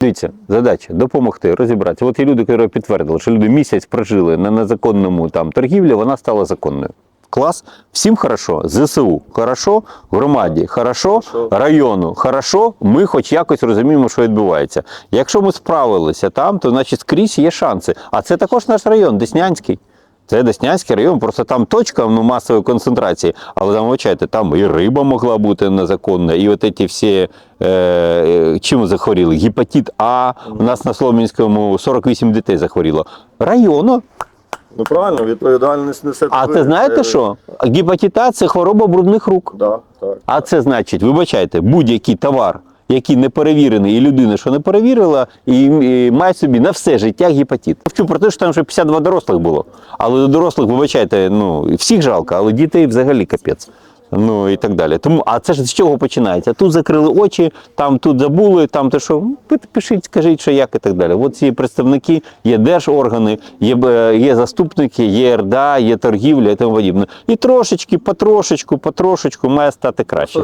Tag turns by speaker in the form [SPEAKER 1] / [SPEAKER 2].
[SPEAKER 1] Дивіться, задача допомогти розібратися. От є люди, які підтвердили, що люди місяць прожили на незаконному там торгівлі, вона стала законною. Клас, всім хорошо, ЗСУ хорошо, громаді хорошо, району хорошо. Ми хоч якось розуміємо, що відбувається. Якщо ми справилися там, то значить скрізь є шанси. А це також наш район, Деснянський. Це Деснянський район, просто там точка ну, масової концентрації, але там, вибачайте, там і риба могла бути незаконна, і от ці всі е, е, чим захворіли? Гепатит А, у нас на Солом'янському 48 дітей захворіло. Району.
[SPEAKER 2] Ну правильно, відповідальність несе.
[SPEAKER 1] А
[SPEAKER 2] ви.
[SPEAKER 1] це знаєте
[SPEAKER 2] Е,
[SPEAKER 1] що? Гепатит А – це хвороба брудних рук.
[SPEAKER 2] Да, так.
[SPEAKER 1] А це значить, вибачайте, будь-який товар, який не перевірений, і людина, що не перевірила, і, і має собі на все життя гепатит. Вчу про те, що там вже 52 дорослих було. Але до дорослих, вибачайте, ну всіх жалко, але дітей взагалі капець. Ну і так далі. Тому, а це ж з чого починається? Тут закрили очі, там тут забули, там те, що Ну, пишіть, скажіть, що як і так далі. От ці представники, є держоргани, є, є заступники, є РДА, є торгівля і тому подібне. І трошечки, потрошечку, потрошечку має стати краще.